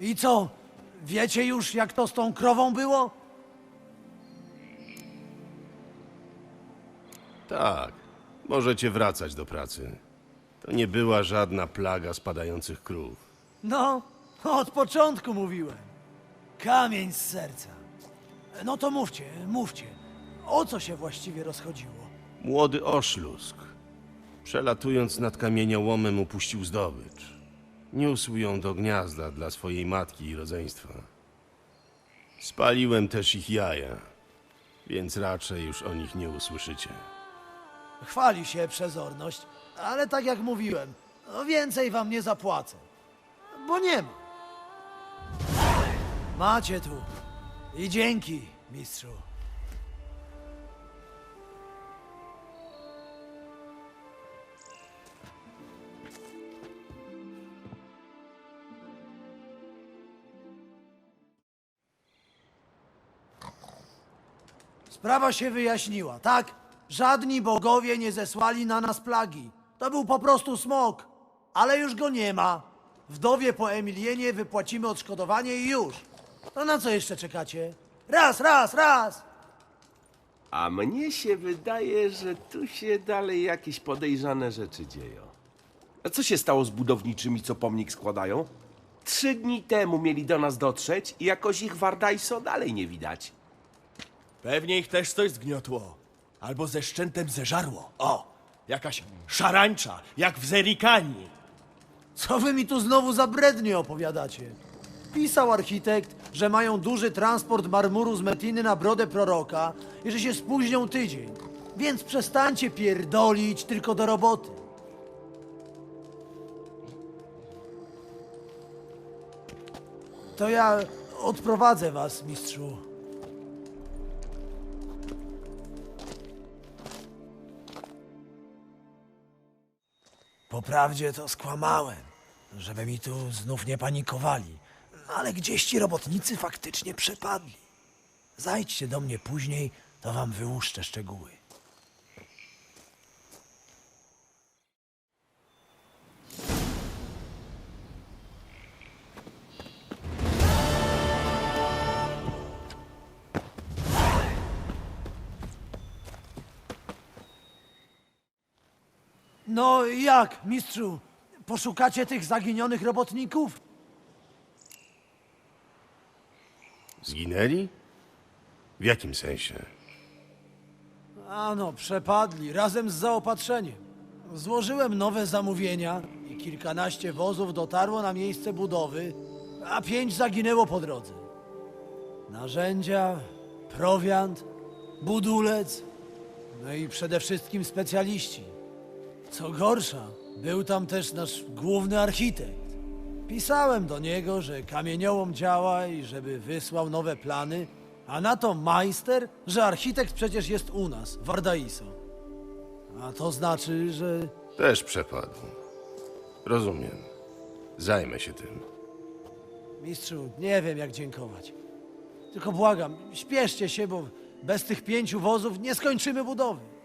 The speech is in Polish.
I co? Wiecie już, jak to z tą krową było? Tak, możecie wracać do pracy. To nie była żadna plaga spadających krów. No, od początku mówiłem. Kamień z serca. No to mówcie, mówcie. O co się właściwie rozchodziło? Młody oszlusk, przelatując nad kamieniołomem, upuścił zdobycz. Niósł ją do gniazda dla swojej matki i rodzeństwa. Spaliłem też ich jaja, więc raczej już o nich nie usłyszycie. Chwali się przezorność, ale tak jak mówiłem, no więcej wam nie zapłacę. Bo nie ma. Macie tu. I dzięki, mistrzu. Sprawa się wyjaśniła, tak? Żadni bogowie nie zesłali na nas plagi. To był po prostu smok. Ale już go nie ma. Wdowie po Emilienie wypłacimy odszkodowanie i już. To na co jeszcze czekacie? Raz, raz, raz! A mnie się wydaje, że tu się dalej jakieś podejrzane rzeczy dzieją. A co się stało z budowniczymi, co pomnik składają? Trzy dni temu mieli do nas dotrzeć i jakoś ich Wardajso dalej nie widać. Pewnie ich też coś zgniotło. Albo ze szczętem zeżarło. O! Jakaś szarańcza, jak w Zerikanii. Co wy mi tu znowu za brednie opowiadacie? Pisał architekt, że mają duży transport marmuru z Metiny na brodę proroka i że się spóźnią tydzień. Więc przestańcie pierdolić tylko do roboty. To ja odprowadzę was, mistrzu. Po prawdzie to skłamałem, żeby mi tu znów nie panikowali. Ale gdzieś ci robotnicy faktycznie przepadli. Zajdźcie do mnie później, to wam wyłuszczę szczegóły. No jak, mistrzu? Poszukacie tych zaginionych robotników? Zginęli? W jakim sensie? Ano, przepadli razem z zaopatrzeniem. Złożyłem nowe zamówienia i kilkanaście wozów dotarło na miejsce budowy, a pięć zaginęło po drodze. Narzędzia, prowiant, budulec, no i przede wszystkim specjaliści. Co gorsza, był tam też nasz główny architekt. Pisałem do niego, że kamieniołom działa i żeby wysłał nowe plany, a na to majster, że architekt przecież jest u nas, w Ardaiso. A to znaczy, że Też przepadł. Rozumiem. Zajmę się tym. mistrzu, nie wiem jak dziękować. Tylko błagam, śpieszcie się, bo bez tych pięciu wozów nie skończymy budowy.